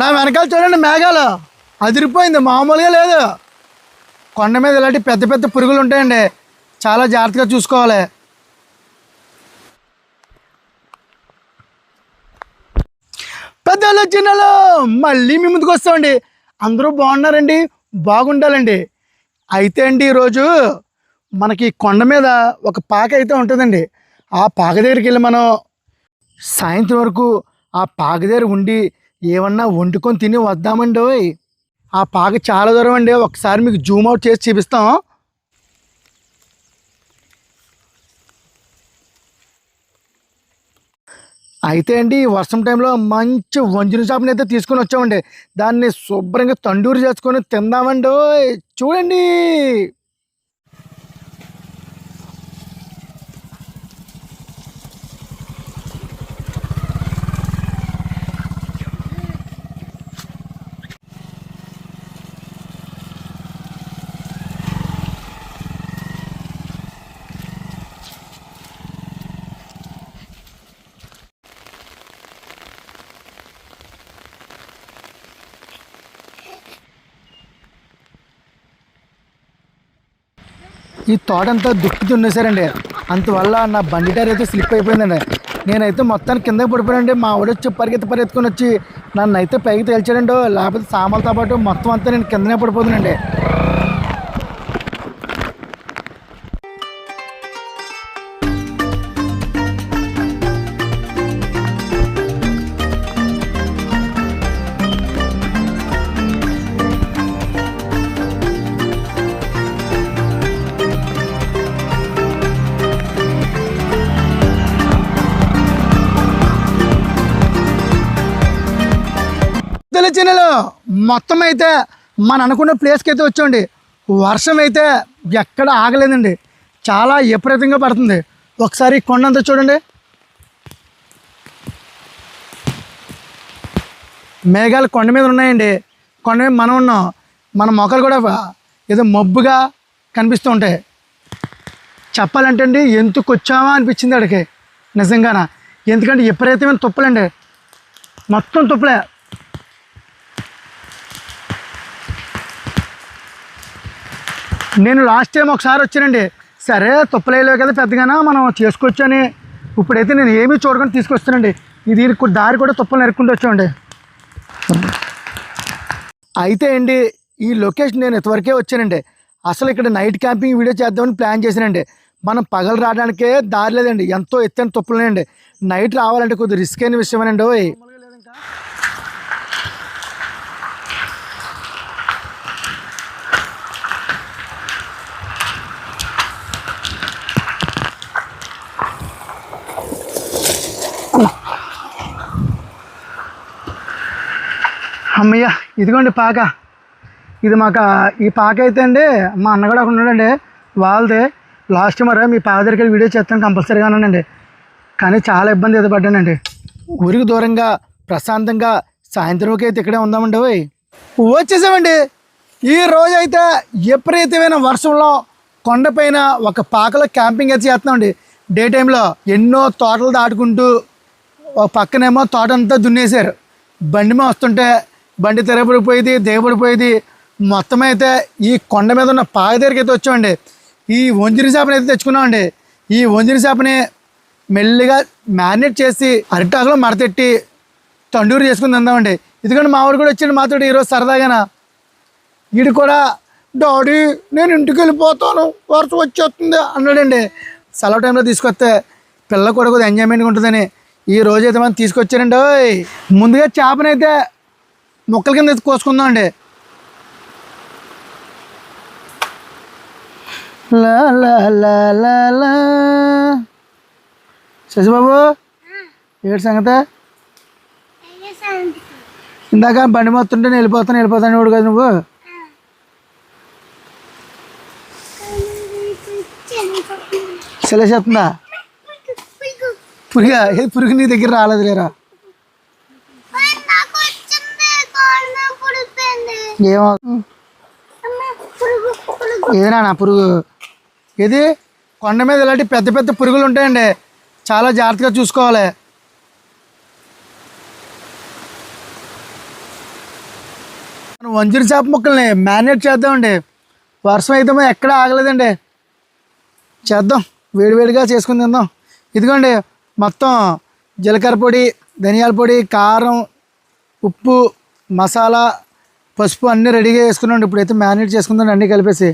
నా వెనకాల చూడండి మేఘాలు. అదిరిపోయింది మామూలుగా లేదు. కొండ మీద ఇలాంటి పెద్ద పెద్ద పురుగులు ఉంటాయండి. చాలా జాగ్రత్తగా చూసుకోవాలి. పెద్దలు చిన్నలు మళ్ళీ మీ ముందుకు వస్తామండి. అందరూ బాగున్నారండి బాగుండాలండి. అయితే అండి ఈరోజు మనకి కొండ మీద ఒక పాక అయితే ఉంటుందండి. ఆ పాక దగ్గరికి వెళ్ళి మనం సాయంత్రం వరకు ఆ పాక దగ్గర ఉండి ఏమన్నా వండుకొని తిని వద్దామండి ఓయ్. ఆ పాక చాలా దూరం అండి ఒకసారి మీకు జూమ్ అవుట్ చేసి చూపిస్తాం అయితే అండి వర్షం టైంలో మంచి వంజున చేపని అయితే తీసుకొని వచ్చామండి దాన్ని శుభ్రంగా తండూరు చేసుకొని తిందామండి ఓయ్. చూడండి ఈ తోటంతా దుక్కి దున్నేశారండి అందువల్ల నా బండి టైర్ అయితే స్లిప్ అయిపోయిందండి. నేనైతే మొత్తానికి కిందకి పడిపోయానండి. మా ఆవిడ వచ్చి పరిగెత్తి పరిగెత్తుకొని వచ్చి నన్ను అయితే పైకి తేల్చాడండో లేకపోతే సామాన్లతో పాటు మొత్తం అంతా నేను కిందనే పడిపోతున్నానండి. చిన్నలు మొత్తం అయితే మన అనుకున్న ప్లేస్కి అయితే వచ్చండి వర్షం అయితే ఎక్కడ ఆగలేదండి. చాలా విపరీతంగా పడుతుంది. ఒకసారి కొండంతా చూడండి. మేఘాలు కొండ మీద ఉన్నాయండి. కొండ మీద మనం ఉన్నాం. మన మొక్కలు కూడా ఏదో మబ్బుగా కనిపిస్తూ ఉంటాయి. చెప్పాలంటే అండి ఎందుకు వచ్చామా అనిపించింది అడికి నిజంగాన? ఎందుకంటే విపరీతమైన తుప్పలండి. మొత్తం తుప్పలే. నేను లాస్ట్ టైం ఒకసారి వచ్చానండి. సరే తుప్పలేలో కదా పెద్దగానా మనం చేసుకోవచ్చని ఇప్పుడైతే నేను ఏమీ చూడకుండా తీసుకొస్తానండి. ఇది దారి కూడా తుప్పలు నరుక్కుంటూ వచ్చామండి. అయితే అండి ఈ లొకేషన్ నేను ఇంతవరకే వచ్చానండి. అసలు ఇక్కడ నైట్ క్యాంపింగ్ వీడియో చేద్దామని ప్లాన్ చేశానండి. మనం పగలు రావడానికే దారి లేదండి. ఎంతో ఎత్తైన తుప్పలేనండి నైట్ రావాలంటే కొద్దిగా రిస్క్ అయిన విషయమేనండి అమ్మయ్య ఇదిగోండి పాక. ఇది మాకు ఈ పాక అయితే అండి మా అన్న కూడా ఉన్నాడండి వాళ్ళదే. లాస్ట్ మరి మీ పాక దగ్గరికి వెళ్ళి వీడియో చేస్తాను కంపల్సరీగా ఉన్నానండి కానీ చాలా ఇబ్బంది అయితే పడ్డానండి. ఊరికి దూరంగా ప్రశాంతంగా సాయంత్రంకి అయితే ఇక్కడే ఉందామండి ఓయ్. వచ్చేసామండి. ఈ రోజు అయితే విపరీతమైన వర్షంలో కొండపైన ఒక పాకలో క్యాంపింగ్ అయితే చేస్తున్నామండి. డే టైంలో ఎన్నో తోటలు దాటుకుంటూ ఒక పక్కనేమో తోట అంతా దున్నేశారు. బండి మీద వస్తుంటే బండి తెరపడిపోయేది పోయేది మొత్తం అయితే ఈ కొండ మీద ఉన్న పాక దగ్గరికి అయితే వచ్చామండి. ఈ వంజిరి చేపని అయితే తెచ్చుకున్నామండి. ఈ వంజిరి చేపని మెల్లిగా మ్యారినేట్ చేసి అరిటాకులో మడతెట్టి తండూరు చేసుకుని తిందామండి. ఎందుకంటే మా వాడు కూడా వచ్చాడు మాతో ఈరోజు సరదాగాన. వీడు కూడా డాడీ నేను ఇంటికి వెళ్ళిపోతాను వరుస వచ్చేస్తుంది అన్నాడండి. సెలవు టైంలో తీసుకొస్తే పిల్ల కూడా కొద్దిగా ఎంజాయ్మెంట్గా ఉంటుందని ఈ రోజు అయితే మనం తీసుకొచ్చారండి ఓయ్ ముందుగా చేపనైతే ముక్కల కింద ఎత్తి కోసుకుందాం అండి. లా లా లా లా లా. శశిబాబు ఏడు సంగతే? ఇందాక బండి మొత్తం నేను వెళ్ళిపోతాను వెళ్ళిపోతాను వాడు కదా నువ్వు? సెలసేస్తుందా పురుగా ఏ పురుగు నీ దగ్గర రాలేదు లేరా నాకు వచ్చింది కాళ్ళు పుడిపోయింది ఏమో. ఏదైనా నా పురుగు? ఏది? కొండ మీద ఇలాంటి పెద్ద పెద్ద పురుగులు ఉంటాయండి. చాలా జాగ్రత్తగా చూసుకోవాలి. వంజూరి చేప ముక్కల్ని మ్యారినేట్ చేద్దామండి. వర్షం అయితే ఎక్కడ ఆగలేదండి. చేద్దాం. వేడివేడిగా చేసుకుని తిందాం. ఇదిగోండి మొత్తం జీలకర్ర పొడి ధనియాల పొడి కారం ఉప్పు మసాలా పసుపు అన్నీ రెడీగా వేసుకున్నాండి. ఇప్పుడైతే మ్యారినేట్ చేసుకుందాం అన్నీ కలిపేసి.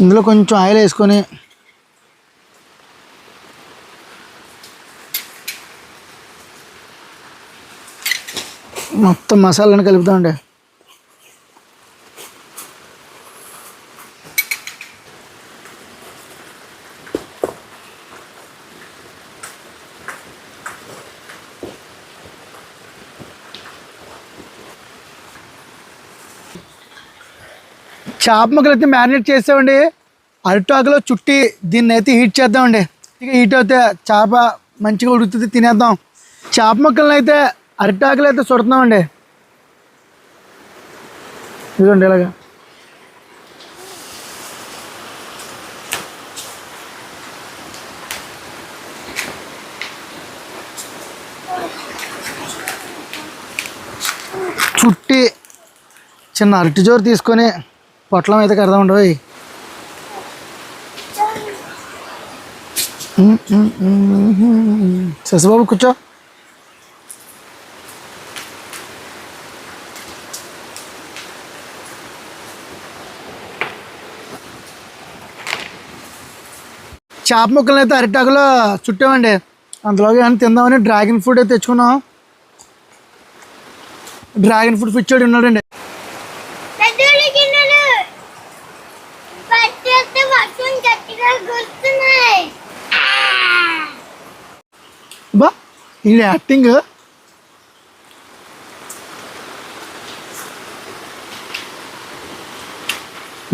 ఇందులో కొంచెం ఆయిల్ వేసుకొని. మొత్తం మసాలాను కలుపుతామండి చేప ముక్కలు అయితే మ్యారినేట్ చేసామండి అరిటాకులో చుట్టి దీన్ని అయితే హీట్ చేద్దామండి. ఇక హీట్ అయితే చేప మంచిగా ఉడుకుతుంది తినేద్దాం. చేప ముక్కలను అయితే అరిటాకులు అయితే చుడుతున్నామండి ఇదండి ఇలాగా. చుట్టి చిన్న అరటి జోరు తీసుకొని పొట్లం అయితే కడదాం ఉండవు శశిబాబు కూర్చో. చేప ముక్కలను అయితే అరిటాకులో చుట్టామండి. అందులోకి ఏమైనా తిందామని డ్రాగన్ ఫ్రూట్ అయితే తెచ్చుకున్నాం. డ్రాగన్ ఫ్రూట్ పిచ్చోడు ఉన్నాడండి. ఇది యాక్టింగ్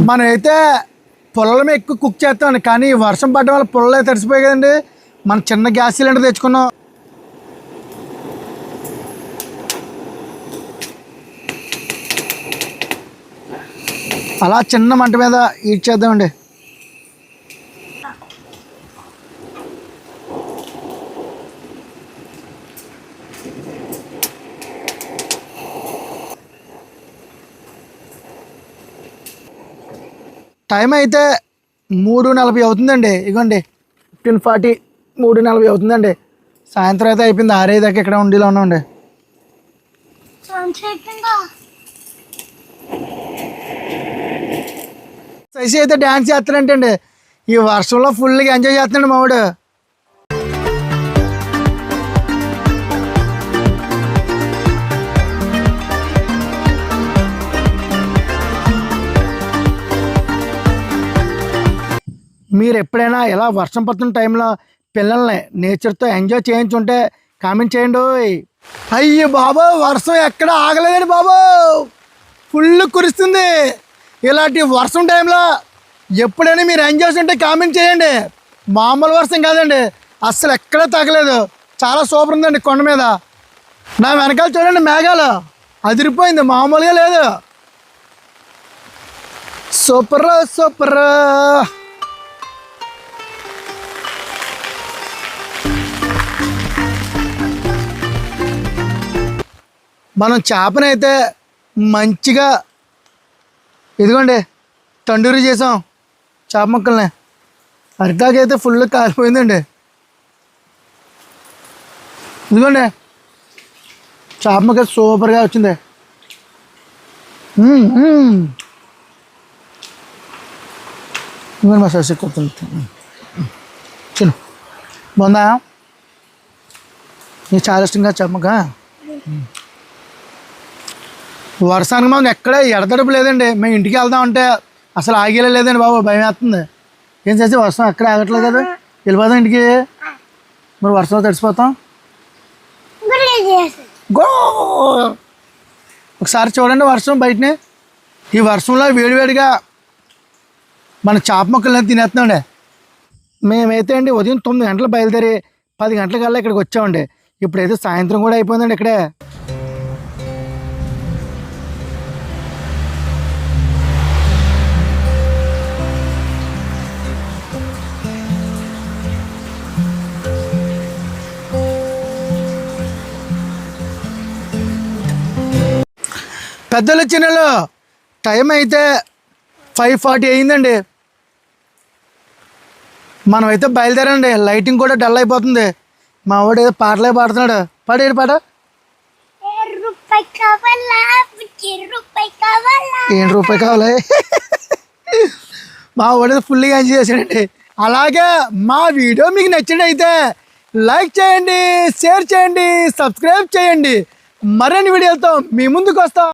మనమైతే అయితే పొలాల మీద ఎక్కువ కుక్ చేస్తామండి కానీ వర్షం పడడం వల్ల పొలాలు అయితే తడిసిపోయాయి కదండి మన చిన్న గ్యాస్ సిలిండర్ తెచ్చుకున్నాం అలా చిన్న మంట మీద ఈడ్ చేద్దామండి టైం అయితే మూడు నలభై అవుతుందండి. ఇగోండి ఫిఫ్టీన్ ఫార్టీ మూడు నలభై అవుతుందండి. సాయంత్రం అయితే అయిపోయింది. ఆరే దాకా ఇక్కడ ఉండేలా ఉన్నామండి. శశి అయితే డ్యాన్స్ చేస్తానంటండి ఈ వర్షంలో ఫుల్గా ఎంజాయ్ చేస్తున్నాడు మావాడు. మీరు ఎప్పుడైనా ఇలా వర్షం పడుతున్న టైంలో పిల్లల్ని నేచర్తో ఎంజాయ్ చేయించుంటే కామెంట్ చేయండి ఓయ్. అయ్యో బాబు వర్షం ఎక్కడ ఆగలేదండి బాబు. ఫుల్ కురుస్తుంది. ఇలాంటి వర్షం టైంలో ఎప్పుడైనా మీరు ఎంజాయ్ ఉంటే కామెంట్ చేయండి. మామూలు వర్షం కాదండి. అస్సలు ఎక్కడా తగ్గలేదు చాలా సూపర్ ఉందండి కొండ మీద. నా వెనకాల చూడండి మేఘాలు. అదిరిపోయింది. మామూలుగా లేదు. సూపర్ సూపర్ మనం చేపనైతే మంచిగా ఇదిగోండి తండూరి చేసాం చేప ముక్కల్ని. అరిటాకైతే ఫుల్ కాలిపోయిందండి. ఇదిగోండి చేప ముక్క సూపర్గా వచ్చింది. మ్మ్, మా ససి చిన్న బాగుందా? నీకు చాలా ఇష్టంగా చెప్పక వర్షానికి మనం ఎక్కడ ఎడతడుపు లేదండి. మేము ఇంటికి వెళ్దాం అంటే అసలు ఆగేలే లేదండి బాబు భయం వేస్తుంది. ఏం చేసి వర్షం ఎక్కడ ఆగట్లేదు కదా? వెళ్ళిపోదాం ఇంటికి. మరి వర్షంలో తడిసిపోతాం. గో! ఒకసారి చూడండి వర్షం బయటనే. ఈ వర్షంలో వేడివేడిగా మన చేప మొక్కలన్నీ తినేస్తున్నాండి. మేమైతే అండి ఉదయం తొమ్మిది గంటలు బయలుదేరి పది గంటలకల్లా ఇక్కడికి వచ్చామండి. ఇప్పుడైతే సాయంత్రం కూడా అయిపోయిందండి ఇక్కడే. పెద్దలు చిన్నలు టైం అయితే ఫైవ్ ఫార్టీ అయిందండి. మనమైతే బయలుదేరండి. లైటింగ్ కూడా డల్ అయిపోతుంది. మా వాడు ఏదో పాటలే పాడుతున్నాడు. పాడేడు పాట. ఏ రూపాయి ఏం రూపాయి కావాలి? మా వాడు ఫుల్గా ఎంజాయ్ చేశాడండి. అలాగే మా వీడియో మీకు నచ్చినట్టయితే లైక్ చేయండి షేర్ చేయండి సబ్స్క్రైబ్ చేయండి. మరిన్ని వీడియోలతో మీ ముందుకు వస్తాం.